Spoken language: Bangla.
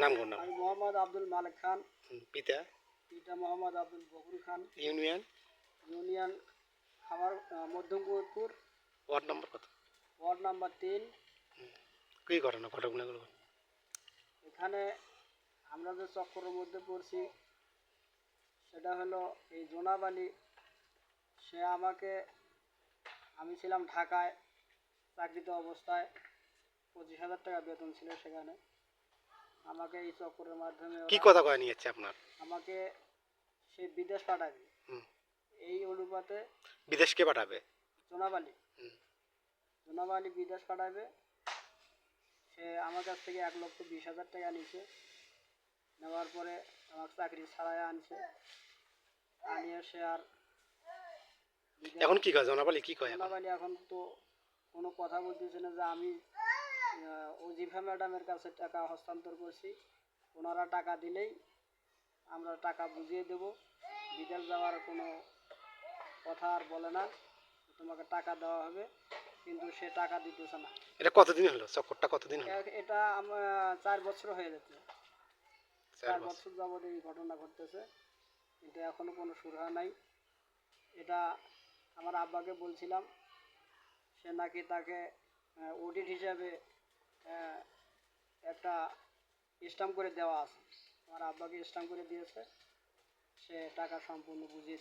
নাম কোন নাম? মোহাম্মদ আব্দুল মালিক খান। পিতা? পিতা মোহাম্মদ আব্দুল বকুর খান। ইউনিয়ন? ইউনিয়ন আহ, মধ্যমপুর ওয়ার্ড নম্বর কত? ওয়ার্ড নাম্বার তিন। কী ঘটনা ঘটনাগুলো এখানে আমরা যে চক্করের মধ্যে পড়ছি সেটা হলো এই জোনাব আলী সে আমাকে আমি ছিলাম ঢাকায় চাকরিত অবস্থায়। পঁচিশ হাজার টাকা বেতন ছিল সেখানে। আমাকে এই চক্রের মাধ্যমে কি কথা কয়ে নিয়েছে আপনার? আমাকে সে বিদেশ পাঠাবে। এই অনুপাতে বিদেশকে পাঠাবে। জোনাব আলী বিদেশ পাঠাবে। সে আমার কাছ থেকে এক লক্ষ বিশ হাজার টাকা নিছে নেওয়ার পরে আমার চাকরি ছাড়াই আনছে। আনিয়ে সে আর এখন কি কয়? জনাবালি কি কয় এখন? জোনাব আলী এখন তো কোনো কথা বলতেছে না যে আমি আহ, ম্যাডামের কাছে টাকা হস্তান্তর করছি। ওনারা টাকা দিলেই আমরা টাকা বুঝিয়ে দেব। বিদেশ যাওয়ার কোনো কথা আর বলে না। তোমাকে টাকা দেওয়া হবে কিন্তু সে টাকা দিতেছে না। এটা কতদিন হলো? চক্করটা কতদিন হলো? এটা আমার চার বছর হয়ে যাচ্ছে চার বছর। যাবত এই ঘটনা ঘটতেছে। কিন্তু এখনও কোনো সুরাহা নাই। এটা আমার আব্বাকে বলছিলাম। সে নাকি তাকে অডিট হিসাবে একটা স্টাম্প করে দেওয়া আছে। আমার আব্বাকে স্ট্যাম্প করে দিয়েছে। সে টাকা সম্পূর্ণ বুঝিয়ে